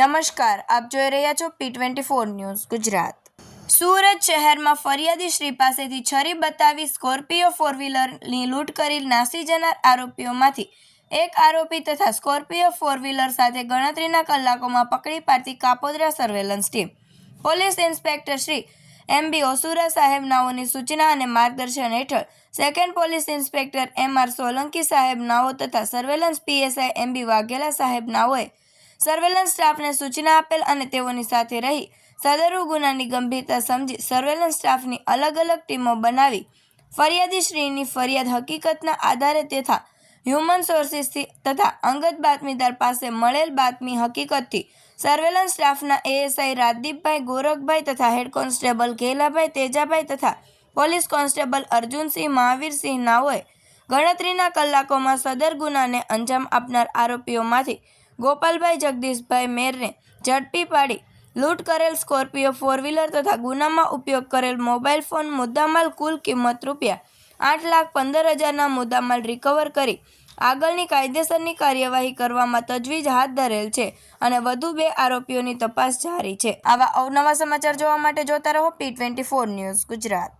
નમસ્કાર, આપ જોઈ રહ્યા છો P twenty four news Gujarat. Surat શહેરમાં ફરિયાદી શ્રી પાસેથી છરી બતાવી સ્કોર્પિયો ફોર વ્હીલરની લૂંટ કરી નાસી જનાર આરોપીઓમાંથી એક આરોપી તથા સ્કોર્પિયો ફોર વ્હીલર સાથે ગણતરીના કલાકોમાં પકડી પાડતી Kapodra surveillance team police inspector Shri M B Osura સાહેબ નાઓની સૂચના અને માર્ગદર્શન હેઠળ second police inspector M R Solanki સાહેબ નાઓ તથા surveillance PSI M B Vaghela સાહેબ નાઓએ સર્વેલન્સ સ્ટાફને સૂચના આપેલ અને તેઓની સાથે રહી સદરુ ગુનાની ગંભીરતા સમજી સર્વેલન્સ સ્ટાફની અલગ અલગ ટીમો બનાવી ફરિયાદી શ્રીની ફરિયાદ હકીકતના આધારે તથા હ્યુમન સોર્સિસથી તથા અંગત બાતમીદાર પાસે મળેલ બાતમી હકીકતથી સર્વેલન્સ સ્ટાફના એએસઆઈ રાજદીપભાઈ ગોરખભાઈ તથા હેડ કોન્સ્ટેબલ ઘેલાભાઈ તેજાભાઈ તથા પોલીસ કોન્સ્ટેબલ અર્જુનસિંહ, મહાવીરસિંહ નાઓએ ગણતરીના કલાકોમાં સદર ગુનાને અંજામ આપનાર આરોપીઓમાંથી ગોપાલભાઈ જગદીશભાઈ મેરને ઝડપી પાડી લૂંટ કરેલ સ્કોર્પિયો ફોર વ્હીલર તથા ગુનામાં ઉપયોગ કરેલ મોબાઈલ ફોન મુદ્દામાલ કુલ કિંમત રૂપિયા આઠ લાખ પંદર હજારના મુદ્દામાલ રિકવર કરી આગળની કાયદેસરની કાર્યવાહી કરવામાં તજવીજ હાથ ધરેલ છે અને વધુ બે આરોપીઓની તપાસ જારી છે. આવા અવનવા સમાચાર જોવા માટે જોતા રહો P twenty four news Gujarat.